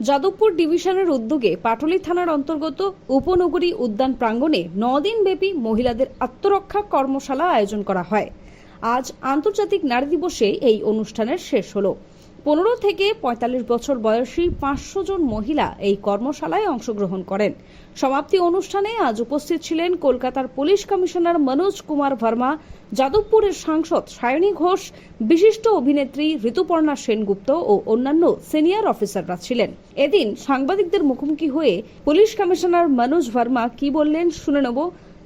যাদবপুর ডিভিশনের উদ্যোগে পাটলি থানার অন্তর্গত উপনগরী উদ্যান প্রাঙ্গণে দিন ব্যাপী মহিলাদের আত্মরক্ষা কর্মশালা আয়োজন করা হয়। আজ আন্তর্জাতিক নারী দিবসে এই অনুষ্ঠানের শেষ হলো। পনেরো থেকে পঁয়তাল্লিশ বছর বয়সী পাঁচশো জন মহিলা এই কর্মশালায় অংশগ্রহণ করেন। সমাপ্তি অনুষ্ঠানে আজ উপস্থিত ছিলেন কলকাতার পুলিশ কমিশনার মনোজ কুমার ভার্মা, যাদবপুরের সাংসদ সায়নী ঘোষ, বিশিষ্ট অভিনেত্রী ঋতুপর্ণা সেনগুপ্ত ও অন্যান্য সিনিয়র অফিসাররা ছিলেন। এদিন সাংবাদিকদের মুখোমুখি হয়ে পুলিশ কমিশনার মনোজ ভার্মা কি বললেন শুনে নেব।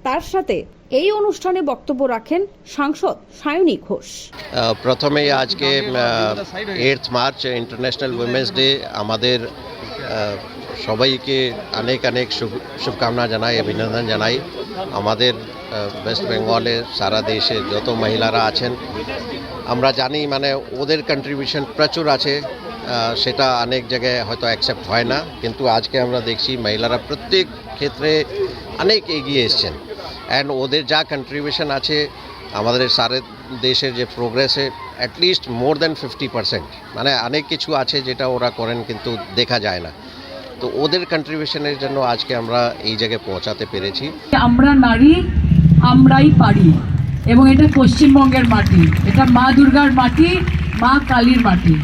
তার সাথে এই অনুষ্ঠানে বক্তব্য রাখেন সাংসদ সায়নী ঘোষ। প্রথমেই আজকে eight March international women's day আমাদের সবাইকে অনেক অনেক শুভ- শুভকামনা জানাই, অভিনন্দন জানাই। আমাদের ওয়েস্ট বেঙ্গলে সারা দেশে যত মহিলারা আছেন, আমরা জানি মানে ওদের কন্ট্রিবিউশন প্রচুর আছে সেটা অনেক জায়গায় হয়তো অ্যাকসেপ্ট হয় না, কিন্তু আজকে আমরা দেখছি মহিলারা প্রত্যেক ক্ষেত্রে অনেক এগিয়ে এসছেন। অ্যান্ড ওদের যা কন্ট্রিবিউশন আছে, আমাদের সারা দেশের যে প্রোগ্রেসে at least more than fifty percent মানে অনেক কিছু আছে যেটা ওরা করেন কিন্তু দেখা যায় না। তো ওদের কন্ট্রিবিউশনের জন্য আজকে আমরা এই জায়গায় পৌঁছাতে পেরেছি। আমরা নারী, আমরাই পারি। এবং এটা পশ্চিমবঙ্গের মাটি। এটা মা দুর্গার মাটি, মা কালীর মাটি।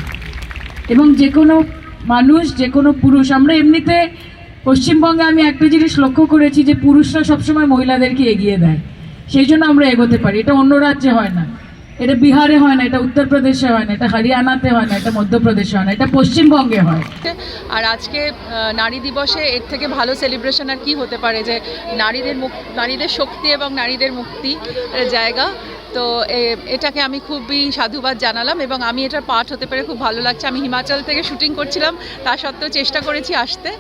এবং যে কোনো মানুষ যে কোনো পুরুষ, আমরা এমনিতে পশ্চিমবঙ্গে আমি একটা জিনিস লক্ষ্য করেছি যে পুরুষরা সবসময় মহিলাদেরকে এগিয়ে দেয়। সেই জন্য আমরা এগোতে পারি। এটা অন্য রাজ্যে হয় না। এটা বিহারে হয় না, এটা উত্তরপ্রদেশে হয় না, এটা হরিয়ানাতে হয় না, এটা মধ্যপ্রদেশে হয় না, এটা পশ্চিমবঙ্গে হয়। আর আজকে নারী দিবসে এর থেকে ভালো সেলিব্রেশন আর কি হতে পারে যে নারীদের নারীদের শক্তি এবং নারীদের মুক্তি জায়গা। তো এটাকে আমি খুবই সাধুবাদ জানালাম এবং আমি এটার পার্ট হতে পেরে খুব ভালো লাগছে। আমি হিমাচল থেকে শুটিং করছিলাম, তা সত্ত্বেও চেষ্টা করেছি আসতে।